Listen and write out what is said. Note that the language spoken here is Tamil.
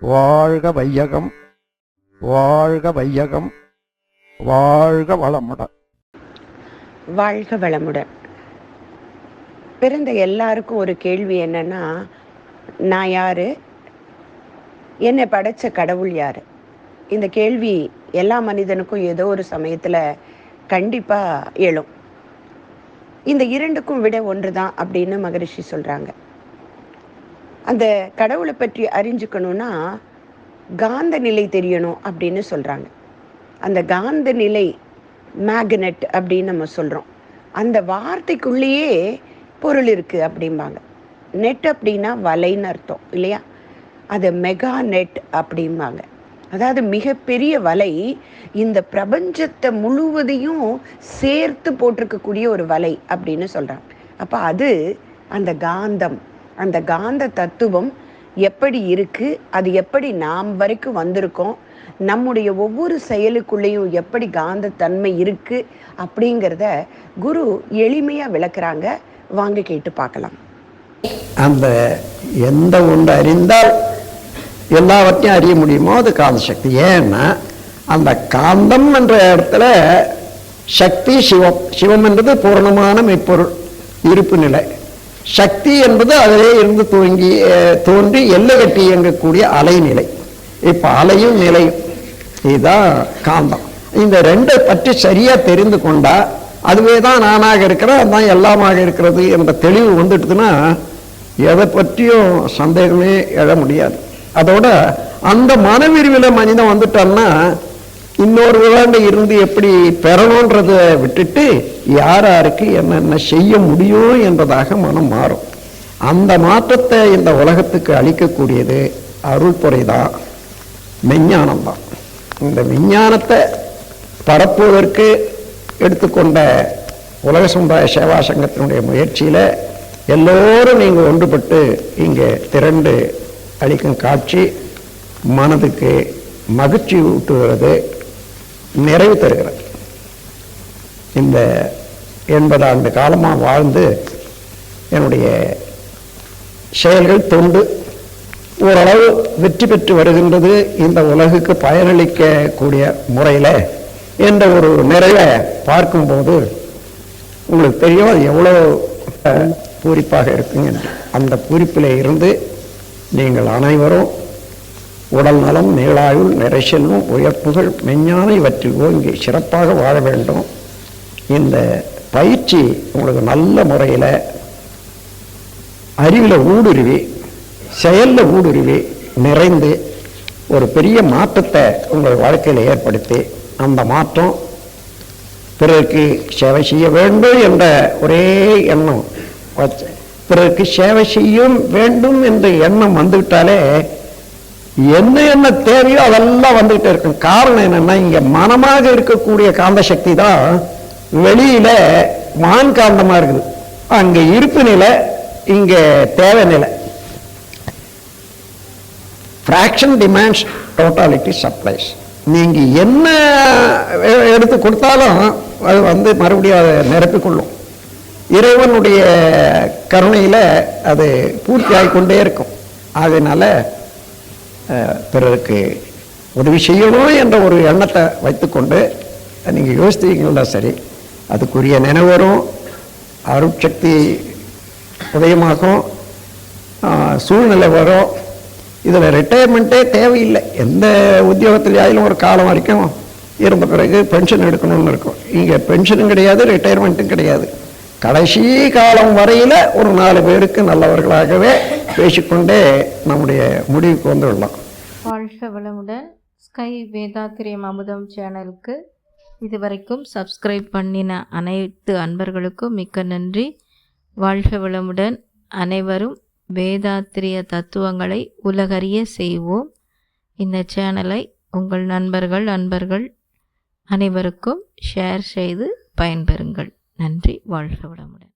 வாழ்க வையகம் வாழ்க வையகம் வாழ்க வளமுடன் வாழ்க வளமுடன் பிறந்த எல்லாருக்கும் ஒரு கேள்வி என்னன்னா நான் யாரு? என்னை படைச்ச கடவுள் யாரு? இந்த கேள்வி எல்லா மனிதனுக்கும் ஏதோ ஒரு சமயத்துல கண்டிப்பா எழும். இந்த இரண்டுக்கும் விட ஒன்று தான் அப்படின்னு மகரிஷி சொல்றாங்க. அந்த கடவுளை பற்றி அறிஞ்சுக்கணும்னா காந்த நிலை தெரியணும் அப்படின்னு சொல்கிறாங்க அந்த காந்த நிலை மேக்னெட் அப்படின்னு நம்ம சொல்கிறோம் அந்த வார்த்தைக்குள்ளேயே பொருள் இருக்குது அப்படிம்பாங்க. நெட் அப்படின்னா வலைன்னு அர்த்தம் இல்லையா? அது மெகா நெட் அப்படிம்பாங்க. அதாவது மிகப்பெரிய வலை இந்த பிரபஞ்சத்தை முழுவதையும் சேர்த்து போட்டிருக்கக்கூடிய ஒரு வலை அப்படின்னு சொல்கிறாங்க அப்போ அது அந்த காந்தம். அந்த காந்த தத்துவம் எப்படி இருக்கு அது எப்படி நாம் வரைக்கும் வந்திருக்கோம் நம்முடைய ஒவ்வொரு செயலுக்குள்ளேயும் எப்படி காந்த தன்மை இருக்கு அப்படிங்கிறத குரு எளிமையா விளக்குறாங்க. வாங்க கேட்டு பார்க்கலாம். அந்த எந்த ஒன்று அறிந்தால் எல்லாவற்றையும் அறிய முடியுமோ அது காந்த சக்தி. ஏன்னா அந்த காந்தம் என்ற இடத்துல சக்தி சிவம் சிவம் என்றது பூரணமான மெய்ப்பொருள் இருப்பு நிலை. சக்தி என்பது அதிலே இருந்து துவங்கி தோன்றி எல்லை கட்டி இயங்கக்கூடிய அலைநிலை. இப்போ அலையும் நிலையும். இதுதான் காந்தம். இந்த ரெண்டை பற்றி சரியாக தெரிந்து கொண்டா அதுவே தான் நானாக இருக்கிறேன் அதுதான் எல்லாமாக இருக்கிறது என்ற தெளிவு வந்துட்டுதுன்னா எதை பற்றியும் சந்தேகமே எழ முடியாது. அதோட அந்த மனவிரிவில் மனிதன் வந்துட்டான்னா இன்னொரு விளையாண்டு இருந்து எப்படி பெறணுன்றத விட்டுட்டு யார் யாருக்கு என்னென்ன செய்ய முடியும் என்பதாக மனம் மாறும். அந்த மாற்றத்தை இந்த உலகத்துக்கு அளிக்கக்கூடியது அருள்துறை தான் மெஞ்ஞானம் தான் இந்த விஞ்ஞானத்தை பரப்புவதற்கு எடுத்துக்கொண்ட உலக சமுதாய சேவா சங்கத்தினுடைய முயற்சியில் எல்லோரும் நீங்கள் ஒன்றுபட்டு இங்கே திரண்டு அளிக்கும் காட்சி மனதுக்கு மகிழ்ச்சி ஊட்டுகிறது. நிறைவு தருகிறது இந்த எண்பது ஆண்டு காலமாக வாழ்ந்து என்னுடைய செயல்கள் தொண்டு ஓரளவு வெற்றி பெற்று வருகின்றது. இந்த உலகுக்கு பயனளிக்கக்கூடிய முறையில் என்ற ஒரு நிறைவை பார்க்கும்போது உங்களுக்கு தெரியும் அது எவ்வளோ பூரிப்பாக இருக்குங்க அந்த பூரிப்பில் இருந்து நீங்கள் அனைவரும் உடல் நலம் நீளாயுள் நிறைசெல்வம் உயர்ப்புகள் மெஞ்ஞான இவற்றில் ஓங்கி சிறப்பாக வாழ வேண்டும். இந்த பயிற்சி உங்களுக்கு நல்ல முறையில் அறிவில் ஊடுருவி செயலில் ஊடுருவி நிறைந்து ஒரு பெரிய மாற்றத்தை உங்கள் வாழ்க்கையில் ஏற்படுத்தி அந்த மாற்றம் பிறருக்கு சேவை செய்ய வேண்டும் என்ற ஒரே எண்ணம். பிறருக்கு சேவை செய்யும் வேண்டும் என்ற எண்ணம் வந்துவிட்டாலே என்ன என்ன தேவையோ அதெல்லாம் வந்துகிட்டே இருக்கும். காரணம் என்னன்னா இங்க மனமாக இருக்கக்கூடிய காந்த சக்தி தான் வெளியில வான் காந்தமா இருக்குது. அங்க இருப்பு நிலை இங்க தேவை நிலை. ஃப்ராக்ஷன் டிமாண்ட்ஸ் டோட்டாலிட்டி சப்ளைஸ் நீங்க என்ன எடுத்து கொடுத்தாலும் அது வந்து மறுபடியும் அதை நிரப்பிக்கொள்ளும். இறைவனுடைய கருணையில அது பூர்த்தி ஆகிக்கொண்டே இருக்கும். அதனால பிறருக்கு உதவி செய்யணும் என்ற ஒரு எண்ணத்தை வைத்துக்கொண்டு நீங்கள் யோசித்தீங்கன்னா சரி. அதுக்குரிய நினைவரும் அருட்சக்தி உதயமாகும். சூழ்நிலை வரும். இதில் ரிட்டையர்மெண்ட்டே தேவையில்லை. எந்த உத்தியோகத்திலேயாயிலும் ஒரு காலம் வரைக்கும் இருந்த பிறகு பென்ஷன் எடுக்கணும்னு இருக்கும். இங்கே பென்ஷனும் கிடையாது ரிட்டையர்மெண்ட்டும் கிடையாது. கடைசி காலம் வரையில் ஒரு நாலு பேருக்கு நல்லவர்களாகவே பேசிக்கொண்டே நம்முடைய முடிவுக்கு வந்து விடலாம் வாழ்க வளமுடன் ஸ்கை வேதாத்திரியம் அமுதம் சேனலுக்கு இதுவரைக்கும் சப்ஸ்கிரைப் பண்ணின அனைத்து அன்பர்களுக்கும் மிக்க நன்றி. வாழ்க வளமுடன் அனைவரும் வேதாத்திரிய தத்துவங்களை உலகறிய செய்வோம். இந்த சேனலை உங்கள் நண்பர்கள் அன்பர்கள் அனைவருக்கும் ஷேர் செய்து பயன்பெறுங்கள். நன்றி வாழ்க வளமுடன்.